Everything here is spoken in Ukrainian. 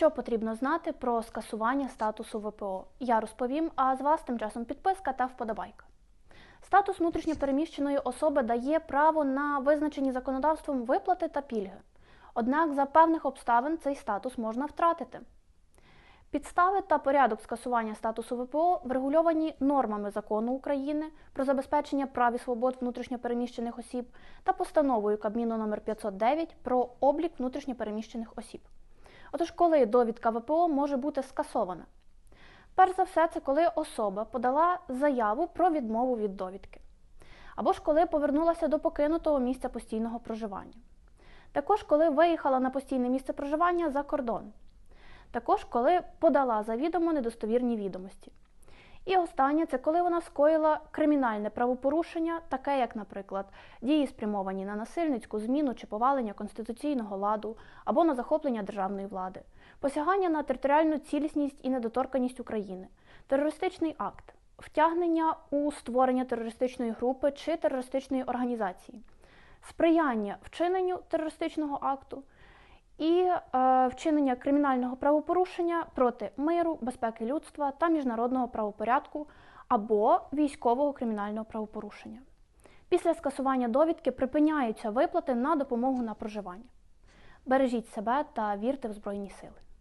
Що потрібно знати про скасування статусу ВПО? Я розповім, а з вас тим часом підписка та вподобайка. Статус внутрішньопереміщеної особи дає право на визначені законодавством виплати та пільги. Однак за певних обставин цей статус можна втратити. Підстави та порядок скасування статусу ВПО врегульовані нормами закону України про забезпечення прав і свобод внутрішньопереміщених осіб та постановою Кабміну номер 509 про облік внутрішньопереміщених осіб. Отож, коли довідка ВПО може бути скасована? Перш за все, це коли особа подала заяву про відмову від довідки, або ж коли повернулася до покинутого місця постійного проживання. Також коли виїхала на постійне місце проживання за кордон. Також коли подала завідомо недостовірні відомості. І останнє це коли вона скоїла кримінальне правопорушення, таке як, наприклад, дії спрямовані на насильницьку зміну чи повалення конституційного ладу або на захоплення державної влади, посягання на територіальну цілісність і недоторканість України, терористичний акт, втягнення у створення терористичної групи чи терористичної організації, сприяння вчиненню терористичного акту і е, вчинення кримінального правопорушення проти миру, безпеки людства та міжнародного правопорядку або військового кримінального правопорушення. Після скасування довідки припиняються виплати на допомогу на проживання. Бережіть себе та вірте в Збройні Сили.